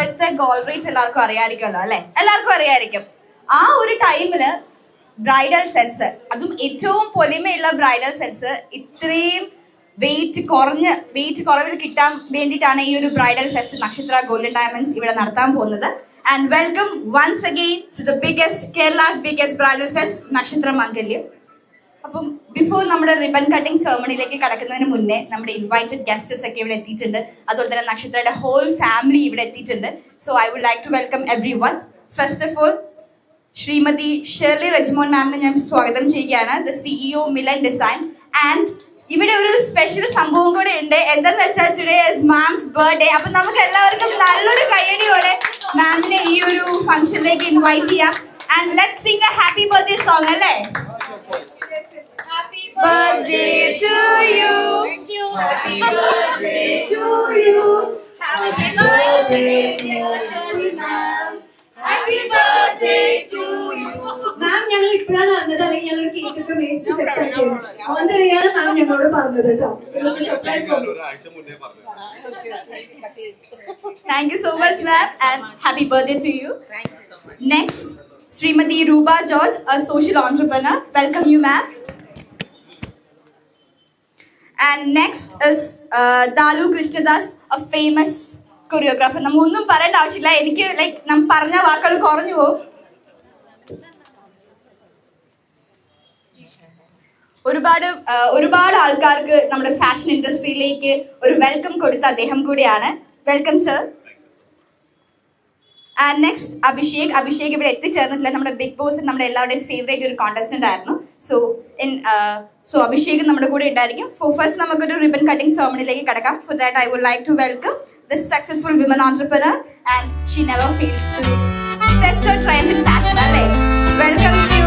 ഇപ്പോഴത്തെ goal rate എല്ലാവർക്കും അറിയാമായിരിക്കുമല്ലോ അല്ലെ? എല്ലാവർക്കും അറിയാമായിരിക്കും ആ ഒരു ടൈമിൽ ബ്രൈഡൽ സെൻസ് അതും ഏറ്റവും പൊലിമയുള്ള ബ്രൈഡൽ സെൻസ് ഇത്രയും വെയിറ്റ് കുറഞ്ഞ് വെയിറ്റ് കുറവിൽ കിട്ടാൻ വേണ്ടിയിട്ടാണ് ഈ ഒരു bridal fest Nakshatra golden diamonds ഇവിടെ നടത്താൻ പോകുന്നത്. And welcome once again to the biggest Kerala's biggest bridal fest Nakshatra Mangalyam. അപ്പം ബിഫോർ നമ്മുടെ റിബൺ കട്ടിംഗ് സെർമണിയിലേക്ക് കടക്കുന്നതിന് മുന്നേ നമ്മുടെ ഇൻവൈറ്റഡ് ഗസ്റ്റസ് ഒക്കെ ഇവിടെ എത്തിയിട്ടുണ്ട്. അതുപോലെ തന്നെ നക്ഷത്രയുടെ ഹോൾ ഫാമിലി ഇവിടെ എത്തിയിട്ടുണ്ട്. So I would like to welcome everyone first of all Shrimati Shirley Rajmon മാമിനെ ഞാൻ സ്വാഗതം ചെയ്യുകയാണ്. The CEO Milan design and ഇവിടെ ഒരു സ്പെഷ്യൽ സംഭവം കൂടെ ഉണ്ട്. എന്താന്ന് വെച്ചാൽ ടുഡേ ഇസ് മാംസ് ബർത്ത്ഡേ അപ്പൊ നമുക്ക് എല്ലാവർക്കും നല്ലൊരു കയ്യടിയോടെ മാമിനെ ഈ ഒരു ഫംഗ്ഷനിലേക്ക് ഇൻവൈറ്റ് ചെയ്യാം. And let sing a happy birthday song അല്ലേ? birthday to you. Happy birthday to you. Happy birthday, dear Shirley ma'am. Happy birthday to you. Ma'am ഞങ്ങൾ ഇപ്പോഴാണ് അറിഞ്ഞത് അല്ലെങ്കിൽ ഞങ്ങൾ കേക്ക് ഒക്കെ മേടിച്ച് സെറ്റ് ആക്കിയത് ഓൾറെഡിയാണ് മാം ഞങ്ങളോട് പറഞ്ഞത് കേട്ടോ ഒരാഴ്ച മുന്നേ പറഞ്ഞു Thank you so much, ma'am, and happy birthday to you. Next, Srimati Ruba George, a social entrepreneur. Welcome next is Dalu Krishnadas a famous choreographer നമ്മൾ ഒന്നും പറയേണ്ട ആവശ്യമില്ല. എനിക്ക് ലൈക്ക് നമ്മൾ പറഞ്ഞ വാക്കുകൾ കുറഞ്ഞു പോകും ഒരുപാട് ഒരുപാട് ആൾക്കാർക്ക് നമ്മുടെ ഫാഷൻ ഇൻഡസ്ട്രിയിലേക്ക് ഒരു വെൽക്കം കൊടുത്ത അദ്ദേഹം കൂടിയാണ്. Welcome sir and next Abhishek. Abhishek ഇവിടെ എത്തിച്ചേർന്നിട്ടില്ല. നമ്മുടെ ബിഗ് ബോസ് നമ്മുടെ എല്ലാവരുടെയും ഫേവറേറ്റ് ഒരു കോണ്ടസ്റ്റന്റ് ആയിരുന്നു. സോ ഇൻ സോ അഭിഷേക് നമ്മുടെ കൂടെ ഉണ്ടായിരിക്കും. ഫോർ ഫസ്റ്റ് നമുക്കൊരു റിബൺ കട്ടിംഗ് സെർമണിയിലേക്ക് കിടക്കാം. For that I would like to welcome this successful women entrepreneur and she never feels to set trend in fashion അല്ലേ? Welcome to